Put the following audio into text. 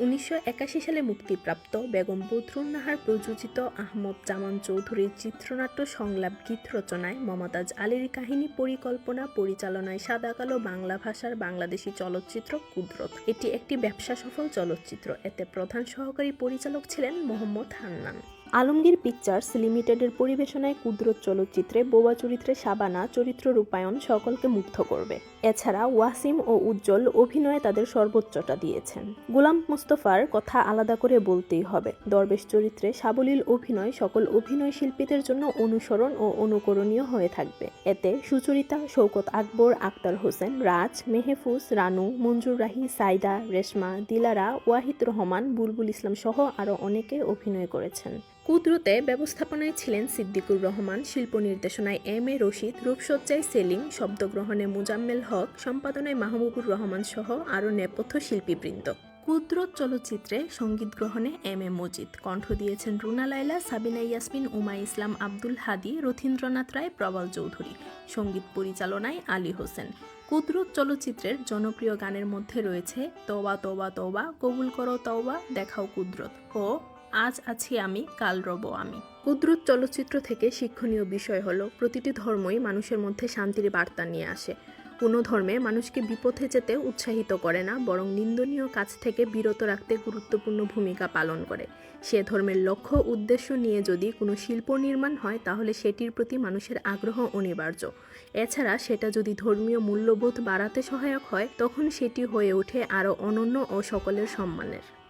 উনিশশো একাশি সালে মুক্তিপ্রাপ্ত বেগম বদরুন্নাহার প্রযোজিত আহমদ জামান চৌধুরীর চিত্রনাট্য সংলাপ গীত রচনায় মমতাজ আলীর কাহিনী পরিকল্পনা পরিচালনায় সাদাকালো বাংলা ভাষার বাংলাদেশি চলচ্চিত্র কুদরত। এটি একটি ব্যবসা সফল চলচ্চিত্র। এতে প্রধান সহকারী পরিচালক ছিলেন মোহাম্মদ হান্নান। আলমগীর পিকচার্স লিমিটেডের পরিবেশনায় কুদরত চলচ্চিত্রে বোবা চরিত্রে সাবানা চরিত্র রূপায়ণ সকলকে মুগ্ধ করবে। এছাড়া ওয়াসিম ও উজ্জ্বল অভিনয়ে তাদের সর্বোচ্চটা দিয়েছেন। গোলাম মুস্তফার কথা আলাদা করে বলতেই হবে। দরবেশ চরিত্রে সাবলীল অভিনয় সকল অভিনয় শিল্পীদের জন্য অনুসরণ ও অনুকরণীয় হয়ে থাকবে। এতে সুচরিতা শৌকত আকবর, আক্তার হোসেন, রাজ, মেহেফুজ, রানু, মঞ্জুর রাহি, সাইদা, রেশমা, দিলারা, ওয়াহিদ রহমান, বুলবুল ইসলাম সহ আরও অনেকে অভিনয় করেছেন। কুদরতে ব্যবস্থাপনায় ছিলেন সিদ্দিকুর রহমান শিল্প নির্দেশনায় এম এ রশিদ, রূপসজ্জায় সেলিম, শব্দগ্রহণে মুজাম্মেল হক, সম্পাদনায় মাহবুবুর রহমান সহ আরও নেপথ্য শিল্পীবৃন্দ। কুদরত চলচ্চিত্রে সংগীত গ্রহণে এম এ মজিদ। কণ্ঠ দিয়েছেন রুনা লাইলা সাবিনা ইয়াসমিন, উমা ইসলাম আব্দুল হাদি, রথীন্দ্রনাথ রায়, প্রবাল চৌধুরী। সংগীত পরিচালনায় আলী হোসেন। কুদরত চলচ্চিত্রের জনপ্রিয় গানের মধ্যে রয়েছে তোবা তোবা তোবা কবুল করো তওবা, দেখাও কুদরত ও আজ আছি আমি, কাল রব আমি। কুদরত চলচ্চিত্র থেকে শিক্ষণীয় বিষয় হলো, প্রতিটি ধর্মই মানুষের মধ্যে শান্তির বার্তা নিয়ে আসে। কোনো ধর্মে মানুষকে বিপথে যেতে উৎসাহিত করে না, বরং নিন্দনীয় কাজ থেকে বিরত রাখতে গুরুত্বপূর্ণ ভূমিকা পালন করে। সে ধর্মের লক্ষ্য, উদ্দেশ্য নিয়ে যদি কোনো শিল্প নির্মাণ হয়, তাহলে সেটির প্রতি মানুষের আগ্রহ অনিবার্য। এছাড়া সেটা যদি ধর্মীয় মূল্যবোধ বাড়াতে সহায়ক হয়, তখন সেটি হয়ে ওঠে আরও অনন্য ও সকলের সম্মানের।